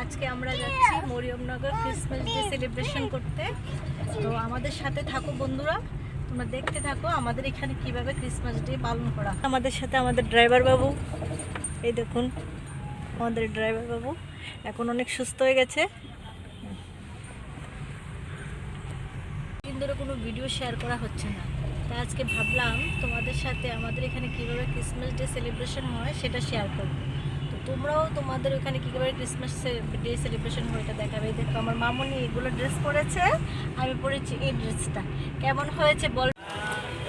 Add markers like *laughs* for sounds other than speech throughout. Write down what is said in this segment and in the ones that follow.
আজকে আমরা যাচ্ছি মরিয়মনগর ক্রিসমাস ডে সেলিব্রেশন করতে। তো আমাদের সাথে থাকো বন্ধুরা, তোমরা দেখতে থাকো আমাদের এখানে কীভাবে ক্রিসমাস ডে পালন করা আমাদের সাথে আমাদের ড্রাইভার বাবু, এই দেখুন, আমাদের ড্রাইভার বাবু, এখন অনেক সুস্থ হয়ে গেছে। ধরে কোনো ভিডিও শেয়ার করা হচ্ছে না। তাই আজকে ভাবলাম তোমাদের সাথে আমাদের এখানে কীভাবে ক্রিসমাস ডে সেলিব্রেশন হয় সেটা শেয়ার করব। তোমরাও তোমাদের ওখানে কীভাবে ক্রিসমাস ডে সেলিব্রেশন হয় এটা দেখাবে। দেখো আমার মামনি এগুলো ড্রেস পরেছে, আমি পরেছি এই ড্রেসটা কেমন হয়েছে বল?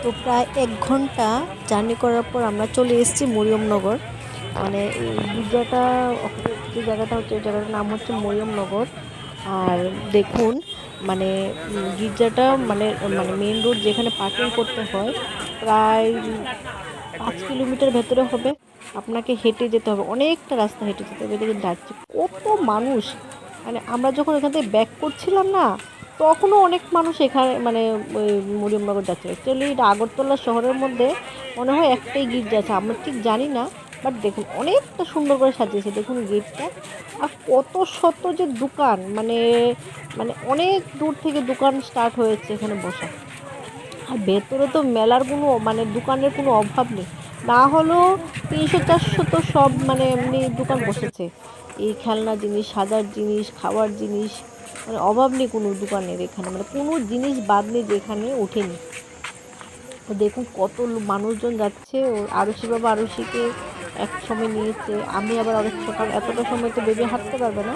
তো প্রায় এক ঘণ্টা জার্নি করার পর আমরা চলে এসেছি মরিয়মনগর। মানে গির্জাটা যে জায়গাটা হচ্ছে ওই জায়গাটার নাম হচ্ছে মরিয়মনগর। আর দেখুন মানে গির্জাটা মানে মানে মেন রোড যেখানে পার্কিং করতে হয়, প্রায় পাঁচ কিলোমিটার ভেতরে হবে। আপনাকে হেঁটে যেতে হবে। অনেকটা রাস্তা হেঁটে যেতে হবে। দেখে যাচ্ছে কত মানুষ। মানে আমরা যখন এখান থেকে ব্যাক করছিলাম না, তখনও অনেক মানুষ এখানে মানে মরিয়মনগর যাচ্ছে। অ্যাকচুয়ালি এটা আগরতলা শহরের মধ্যে মনে হয় একটাই গির্জা আছে আমরা ঠিক জানি না বাট দেখুন, অনেকটা সুন্দর করে সাজিয়েছে। দেখুন গেটটা আর কত শত যে দোকান মানে মানে অনেক দূর থেকে দোকান স্টার্ট হয়েছে এখানে বসা। আর ভেতরে তো মেলার কোনো মানে দোকানের কোনো অভাব নেই। না হলেও তিনশো, চারশো তো সব মানে এমনি দোকান বসেছে। এই খেলনা জিনিস, সাজার জিনিস, খাওয়ার জিনিস মানে অভাব নেই কোনো দোকানের এখানে। মানে কোনো জিনিস বাদ নেই যেখানে ওঠেনি। তো দেখুন কত মানুষজন যাচ্ছে, ও আরশি বাবা আরশিকে এক সময় নিয়েছে, আমি আবার অনেক সকাল এতটা সময় তো বেবি হাঁটতে পারবে না।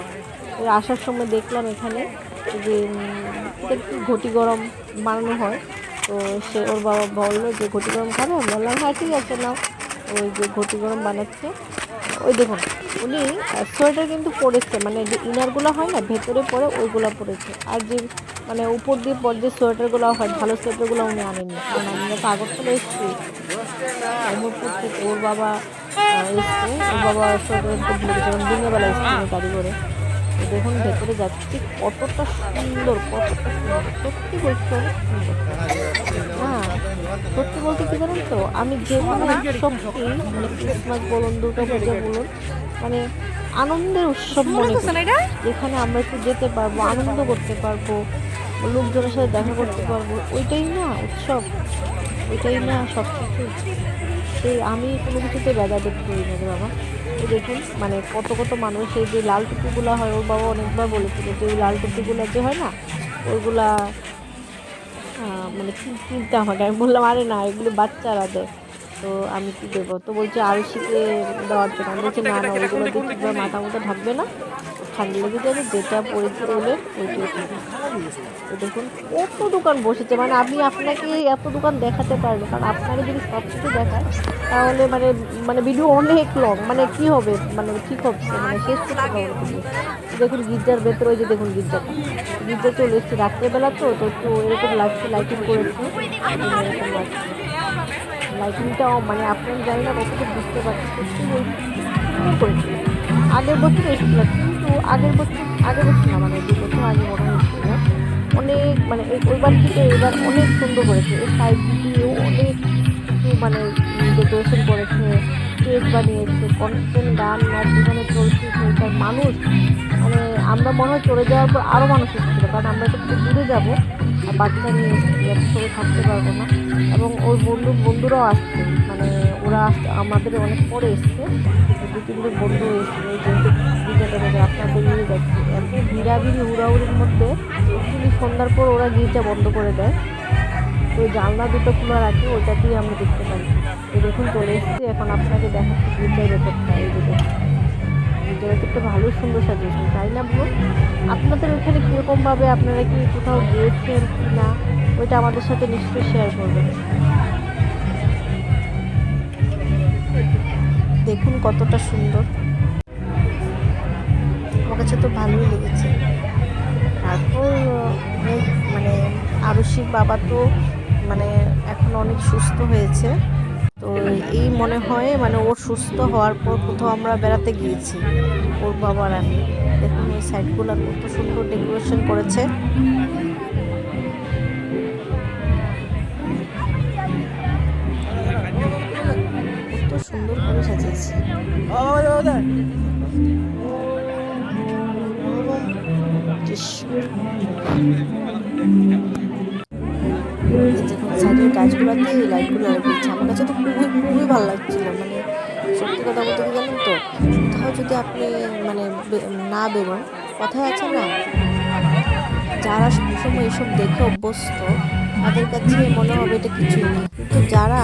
আসার সময় দেখলাম এখানে যে ঘটি গরম বানানো হয়। তো সে ওর বাবা বলল যে, ঘটি গরম খাবে? আমি বললাম হ্যাঁ ঠিক আছে নাও। ওই যে ঘটি গরম বানাচ্ছে। ওই দেখুন, উনি সোয়েটার কিন্তু পরেছে মানে যে ইনারগুলো হয় না, ভেতরে পরে ওইগুলো পরেছে। আর যে মানে উপর দিয়ে পর যে সোয়েটারগুলো হয়, ভালো সোয়েটারগুলো উনি আনেনি কারণ আমরা তো আগরতলা এসেছি। অমরপুর থেকে ওর বাবা এসছে। ওর বাবা সোয়েটার দিনের বেলা এসছে গাড়ি করে। দেখুন ভেতরে যাচ্ছি কতটা সুন্দর কতটা সুন্দর। সত্যি বলছি অনেক সুন্দর। হ্যাঁ সত্যি বলতে কি জানেন তো আমি যে কোনো উৎসবকে মানে ক্রিসমাস বলুন দুর্গা পূজা বলুন মানে আনন্দের উৎসব মনে যেখানে আমরা একটু যেতে পারব আনন্দ করতে পারব লোকজনের সাথে দেখা করতে পারব ওইটাই না উৎসব ওইটাই না সব কিছু সেই আমি কোনো কিছুতে দেখতে করি না বাবা। তো দেখুন মানে কত কত মানুষ এই যে লাল টুপিগুলো হয় ওর বাবা অনেকবার বলেছিল যে ওই লাল টুপিগুলো যে হয় না ওইগুলা মানে কিনতে আমাকে আমি বললাম আরে না এগুলো বাচ্চারা দেয়। তো আমি কি দেবো? তো বলছে আরও শিখে দেওয়ার জন্য। আমি বলছি না না ওইগুলো মাথা মতো ঢাকবে না। ঠান্ডা লেগে যাবে যেটা খাবে তো দেখুন কত দোকান বসেছে। মানে আমি আপনাকে এত দোকান দেখাতে পারব। কারণ আপনাকে যদি সব কিছু দেখায়, তাহলে মানে মানে ভিডিও অনেক লং মানে কি হবে? মানে ঠিক হচ্ছে মানে শেষ করতে দেখুন, গির্জার ভেতরে, ওই যে দেখুন গির্জাটা। গির্জা চলে এসছে রাত্রেবেলা তো তো একটু এরকম লাগছে লাইটিং করেছে। লাইটিংটাও মানে আপনারা জানি না কতটুকু বুঝতে পারছি। বলছি আগের বছর এসেছিল। কিন্তু আগের বছর আগের বছর না মানে দু বছর আগে মনে হচ্ছিল। অনেক মানে ওইবার থেকে এবার অনেক সুন্দর করেছে। এই সাইড দিয়েও অনেক কিছু মানে ডেকোরেশন করেছে কেক বানিয়েছে কনস্ট্যান্ট গান, নাচ যেখানে চলছে সেখানকার মানুষ মানে আমরা মনে হয় চলে যাওয়ার পর আরও মানুষ এসেছিল। কারণ আমরা তো একটু দূরে যাব, আর বাচ্চা নিয়ে সবাই থাকতে পারব না। এবং ওর বন্ধু, বন্ধুরাও আসছে। মানে ওরা আমাদের অনেক পরে এসছে। দু তিনজন বন্ধু এসছে যে গির্জাটা থেকে আপনাদের নিয়ে যাচ্ছি। এত ভিড়াভিড়ি হুড়াহুড়ির মধ্যে অ্যাকচুয়ালি সন্ধ্যার পর ওরা গির্জা বন্ধ করে দেয়। তো জানলা দুটো খোলা রাখে, ওইটাতেই আমরা দেখতে পাই। তো দেখুন, চলে এসেছি। এখন আপনাকে দেখাচ্ছি গির্জার ভেতরটা, এই দেখুন। গির্জার ভেতরটা ভালো সুন্দর সাজিয়েছেন, তাই না ব্রো আপনাদের ওখানে কীরকমভাবে আপনারা কি কোথাও গিয়েছেন কি না ওইটা আমাদের সাথে নিশ্চয়ই শেয়ার করবেন। দেখুন কতটা সুন্দর। কাছে তো ভালোই লেগেছে তারপর মানে আরুষির বাবা তো মানে এখন অনেক সুস্থ হয়েছে তো এই মনে হয় মানে ওর সুস্থ হওয়ার পর কোথাও আমরা বেড়াতে গিয়েছি ওর বাবার আমি দেখুন ওই সাইডগুলো কত সুন্দর ডেকোরেশন করেছে কত সুন্দর করে সাজিয়েছে শেষ সাইডের গাছগুলোতে এই লাইটগুলো লাগিয়েছে আমার কাছে তো খুবই খুবই ভালো লাগছিল। মানে সত্যি কথা বলতে কি জানেন তো? কোথাও যদি আপনি মানে না বেরোন, কথায় আছে না? যারা সবসময় এসব দেখে অভ্যস্ত, তাদের কাছে মনে হবে এটা কিছুই না। কিন্তু যারা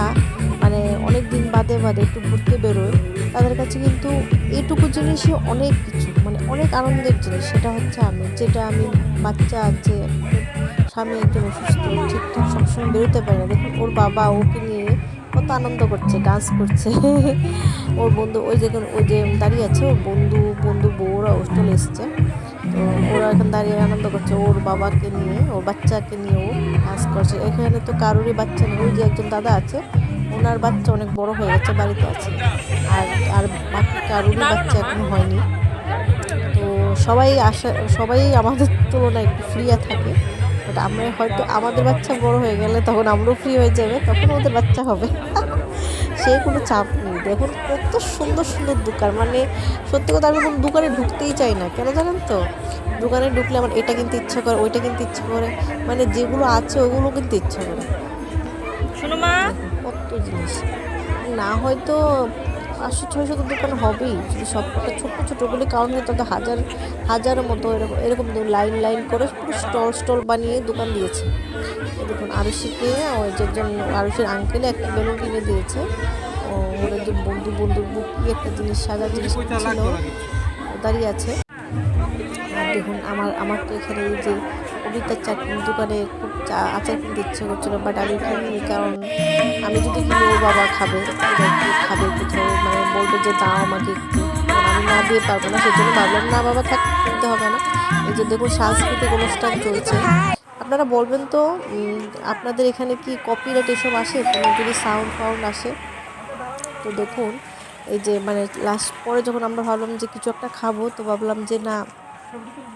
মানে অনেক দিন বাদে বাদে একটু ঘুরতে বেরোয়, তাদের কাছে কিন্তু এইটুকু জিনিসই অনেক কিছু। মানে অনেক আনন্দের জিনিস। সেটা হচ্ছে আমি, যেটা আমি বাচ্চা আছে, স্বামী একজন অসুস্থ ঠিকঠাক সবসময় বেরোতে পারে না। দেখুন, ওর বাবা ওকে নিয়ে কত আনন্দ করছে, ডান্স করছে। *laughs* ওর বন্ধু, ওই যে ওই যে দাঁড়িয়ে আছে, ওর বন্ধু বন্ধু বউরা চলে এসছে। তো ওরা এখন দাঁড়িয়ে আনন্দ করছে, ওর বাবাকে নিয়ে, ওর বাচ্চাকে নিয়ে ও ডান্স করছে। এখানে তো কারোরই বাচ্চা নেই। ওই যে একজন দাদা আছে, ওনার বাচ্চা অনেক বড় হয়ে গেছে, বাড়িতে আছে। আর আর বাকি কারোরই বাচ্চা এখনও হয়নি। সবাই আশা সবাই আমাদের তুলনায় একটু ফ্রিয়া থাকে বাট আমরা হয়তো আমাদের বাচ্চা বড় হয়ে গেলে তখন আমরাও ফ্রি হয়ে যাবে তখন ওদের বাচ্চা হবে। *laughs* সে কোনো চাপ নেই। দেখুন কত সুন্দর সুন্দর দোকান মানে সত্যি কথা আমি কোনো দোকানে ঢুকতেই চাই না। কেন জানেন তো? দোকানে ঢুকলে আমার এটা কিনতে ইচ্ছা করে ওইটা কিনতে ইচ্ছা করে মানে যেগুলো আছে ওগুলো কিনতে ইচ্ছা করে। শোনো মা। কত জিনিস। না হয়তো পাঁচশো ছয়শো তো দোকান হবেই। যদি সব ছোটো ছোট্ট ছোটোগুলি কারণ তাদের হাজার হাজারের মতো এরকম এরকম লাইন লাইন করে পুরো স্টল স্টল বানিয়ে দোকান দিয়েছে। দেখুন আরুষিকে ওই যে একজন আরুষির আঙ্কেলে একটা বেলুন কিনে দিয়েছে। ওর একজন বন্ধু, বন্ধুর বুক একটা জিনিস, সাজার জিনিস ছিল। দাঁড়িয়ে আছে। দেখুন, আমার আমার তো এখানে এই যে কবিতার চাটনির দোকানে খুব চা, আচার কিনতে ইচ্ছে করছিল বাট আমি কিনিনি কারণ আমি যদি কিনি বাবা খাবে খাবে কোথাও মানে বলবে যে দাও আমাকে একটু। আমি না দিয়ে পারব না সেই জন্য ভাবলাম, না বাবা, থাক, কিনতে হবে না। এই যে দেখুন, সাংস্কৃতিক অনুষ্ঠান চলছে। আপনারা বলবেন তো আপনাদের এখানে কি কপিরাইট এসব আসে? কোনো যদি সাউন্ড ফাউন্ড আসে? তো দেখুন, এই যে মানে লাস্ট পরে যখন আমরা ভাবলাম যে কিছু একটা খাব, তো ভাবলাম যে না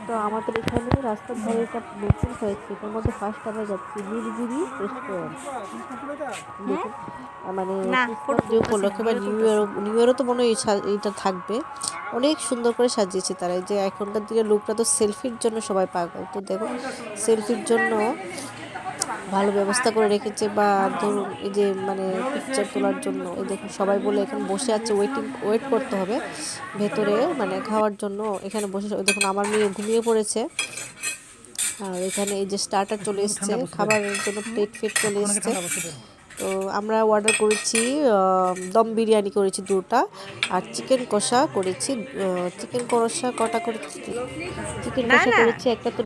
তো আমাদের এখানে রাস্তার ধারে একটা নতুন হয়েছে এটার মধ্যে ফার্স্ট আমরা যাচ্ছি নীলগিরি রেস্টুরেন্ট মানে না, যে উপলক্ষে বা নিউ ইয়ার নিউ ইয়ারও তো মনে হয় এইটা থাকবে। অনেক সুন্দর করে সাজিয়েছে তারা এই যে এখনকার দিনে লোকরা তো সেলফির জন্য সবাই পাগল। তো দেখো সেলফির জন্য ভালো ব্যবস্থা করে রেখেছে বা ধরুন এই যে মানে পিকচার তোলার জন্য এই দেখুন সবাই বলে এখানে বসে আছে ওয়েটিং ওয়েট করতে হবে ভেতরে মানে খাওয়ার জন্য এখানে বসে দেখুন আমার মেয়ে ঘুমিয়ে পড়েছে। আর এখানে এই যে স্টার্টার চলে এসছে খাবারের জন্য প্লেট ফেট চলে এসছে। তো আমরা অর্ডার করেছি আহ, দম বিরিয়ানি করেছি দুটা আর চিকেন কষা করেছি চিকেন কষা কটা করেছি? চিকেন কষা করেছি একটা তো